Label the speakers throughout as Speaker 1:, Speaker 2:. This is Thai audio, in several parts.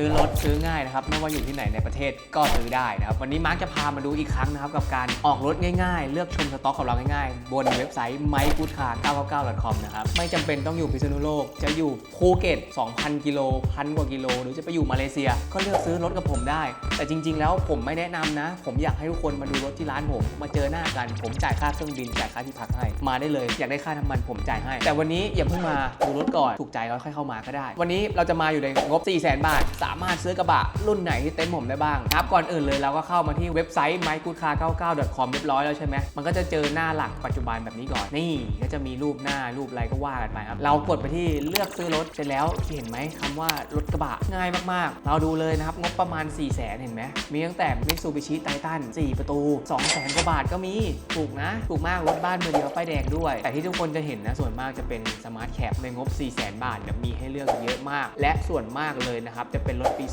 Speaker 1: ซื้อรถซื้อง่ายนะครับไม่ว่าอยู่ที่ไหนในประเทศก็ซื้อได้นะครับวันนี้มาร์คจะพามาดูอีกครั้งนะครับกับการออกรถง่ายๆ เลือกชมสต็อกของเราง่ายๆ บนเว็บไซต์ m y g o o d c a r 999 com นะครับไม่จำเป็นต้องอยู่พิษณุโลก จะอยู่ภูเก็ต 2,000 กิโลพันกว่ากิโล หรือจะไปอยู่มาเลเซีย ก็เลือกซื้อรถกับผมได้ แต่จริง ๆ แล้วผมไม่แนะนำนะ ผมอยากให้ทุกคนมาดูรถที่ร้านผม มาเจอหน้ากัน ผมจ่ายค่าเครื่องบินจ่ายค่าที่พักให้มาได้เลย อยากได้ค่าน้ำมันผมจ่ายให้ แต่วันนี้อย่าเพิ่งมาดูรถก่อนถูกใจแล้วค่อยเข้ามาก็ได้ วันนี้เราจะมาอยู่ในงบ4 0 0 0 0 0บาทามารถซื้อกระบะรุ่นไหนที่เต็นท์ผมได้บ้างครับก่อนอื่นเลยเราก็เข้ามาที่เว็บไซต์ mygoodcar99.com เรียบร้อยแล้วใช่ไหมมันก็จะเจอหน้าหลักปัจจุบันแบบนี้ก่อนนี่ก็จะมีรูปหน้ารูปอะไรก็ว่ากันไปครับเรากดไปที่เลือกซื้อรถเสร็จแล้วเห็นไหมคำว่ารถกระบะง่ายมากๆ เราดูเลยนะครับงบประมาณ 4 0 0 0 0เห็นไหมมีตั้งแต่ Mitsubishi Titan 4ประตู2 0 0 0 0 0กว่าบาทก็มีถูกนะถูกมากรถบ้านมือเดียวป้ายแดงด้วย แต่ที่ทุกคนจะเห็นนะส่วนมากจะเป็นสมาร์ทแคปในงบ 4 0 0 0 0 0 บาทมีให้เลือกเยอะมาก และส่วนมากเลยนะครับจะเป็นรถปี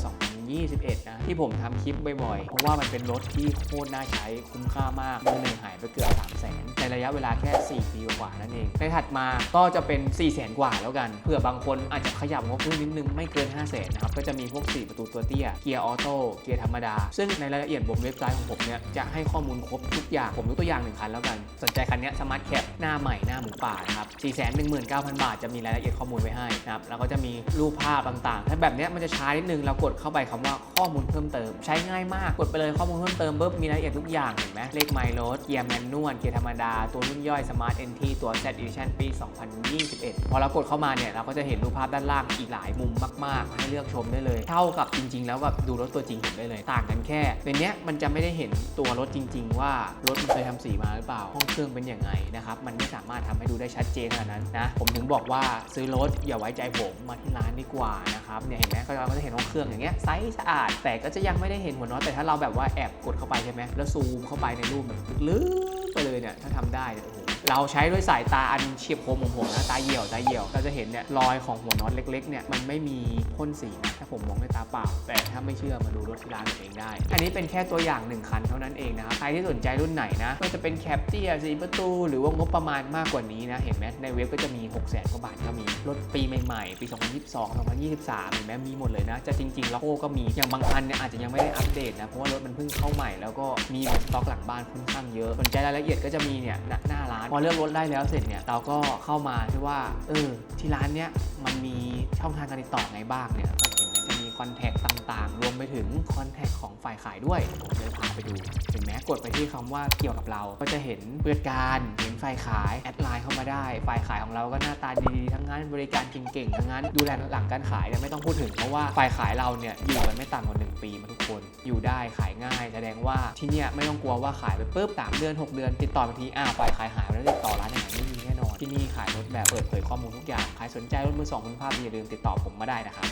Speaker 1: 21 นะ ที่ผมทำคลิปบ่อยๆ เพราะว่ามันเป็นรถที่โคตรน่าใช้คุ้มค่ามากมือหนึ่งหายไปเกือบ3 0 0 0 0 0ในระยะเวลาแค่ 4 ปีกว่านั่นเอง ในถัดมาก็จะเป็น 4 0 0 0 0 0กว่าแล้วกันเพื่อบางคนอาจจะขยับงบขึ้นนิดนึงไม่เกิน 5 0 0 0 0 0นะครับก็จะมีพวก 4 ประตูตัวเตี้ยเกียร์ออโต้เกียร์ธรรมดา ซึ่งในรายละเอียดบนเว็บไซต์ของผมเนี่ยจะให้ข้อมูลครบทุกอย่างผมยกตัวอย่างหนึ่งคันแล้วกันสนใจคันนี้สมาร์ทแคปหน้าใหม่หน้าหมูป่านะครับ419,000 บาทจะมีรายละเอียดข้อมูลไว้ให้นะครับแล้วก็จะมีรูปภาพต่างๆ ถ้าแบบนี้มันจะช้านิดนึงเรากดเข้าไปคำว่าข้อมูลเพิ่มเติม ใช้ง่ายมากกดไปเลยข้อมูลเพิ่มเติมปุ๊บมีรายละเอียดทุกอย่างเห็นไหมเลขไมล์รถเกียร์แมนนวลเกียร์ธรรมดา ตัวรุ่นย่อย Smart NT ตัว Z Edition ปี 2021 พอเรากดเข้ามาเนี่ยเราก็จะเห็นรูปภาพด้านล่างอีกหลายมุมมาก ๆ ให้เลือกชมได้เลย เท่ากับจริง ๆ แล้วแบบดูรถตัวจริงเห็นได้เลยต่างกันแค่ในเนี้ยมันจะไม่ได้เห็นตัวรถจริง ๆ ว่ารถมันเคยทำสีมาหรือเปล่าห้องเครื่องเป็นอย่างไงนะครับมันไม่สามารถทำให้ดูได้ชัดเจนขนาดนั้นนะผมถึงบอกว่าซื้อรถอย่าไว้ใจผมมาที่ร้านดีกว่านะครับเนี่ยเห็นไหมก็เราก็จะเห็นห้องเครื่องอย่างเงี้ยใสสะอาด แต่ก็จะยังไม่ได้เห็นหัวน็อตแต่ถ้าเราแบบว่าแอบกดเข้าไปใช่ไหมแล้วซูมเข้าไปในรูปแบบลึกๆไปเลยเนี่ยถ้าทำได้เนี่ยโอ้โห เราใช้ด้วยสายตาอันเฉียบคมของผมนะตาเหี่ยวตาเหี่ยวเราจะเห็นเนี่ยรอยของหัวน็อตเล็กๆเนี่ยมันไม่มีพ่นสีนะถ้าผมมองด้วยตาเปล่า แต่ถ้าไม่เชื่อมาดูรถที่ร้านเองได้ อันนี้เป็นแค่ตัวอย่างหนึ่งคันเท่านั้นเองนะครับใครที่สนใจรุ่นไหนนะไม่ว่าจะเป็นแคปเตียสีประตู หรือว่างบประมาณมากกว่านี้นะเห็นไหมในเว็บก็จะมี 6 0 0 0 0กว่าบาทก็มีรถปีใหม่ๆปี 2022 2023เห็นไหมมีหมดเลยนะจะจริงๆแล้วโอ้ก็มีอย่างบางคันเนี่ยอาจจะยังไม่ได้อัปเดตนะเพราะว่ารถมันเพิ่งเข้าใหม่แล้วก็มีสต็อกหลังบ้านค่อนข้างเยอะสนใจรายละเอียดก็จะมีเนี่ยหน้าร้านพอเลือกรถได้แล้วเสร็จเนี่ยเราก็เข้ามาที่ว่าเออที่ร้านเนี้ยมันมีช่องทางการติดต่อไงบ้างเนี่ยก็เห็น จะมีคอนแทคต่างๆ รวมไปถึงคอนแทคของฝ่ายขายด้วยผมเลยพาไปดูเห็นไหมกดไปที่คำว่าเกี่ยวกับเรา ก็จะเห็นเพื่อนการเห็นฝ่ายขายแอดไลน์เข้ามาได้ ฝ่ายขายของเราก็หน้าตาดีๆทั้งนั้นบริการเก่งๆทั้งนั้นดูแลหลังการขายเนี่ยไม่ต้องพูดถึงเพราะว่าฝ่ายขายเราเนี่ยอยู่กันไม่ต่ำกว่า1ปีมาทุกคน อยู่ได้ขายง่าย แสดงว่าที่เนี่ยไม่ต้องกลัวว่าขายไปปุ๊บสามเดือน 6 เดือน ติดต่อมาทีอ้าวฝ่ายขายหายไปแล้วติดต่อร้านไหนไม่มีแน่นอนที่นี่ขายรถแบบเปิดเผยข้อมูลทุกอย่างใครสนใจรถมือสองคุณภาพอย่าลืมติดต่อผมมาได้นะครับ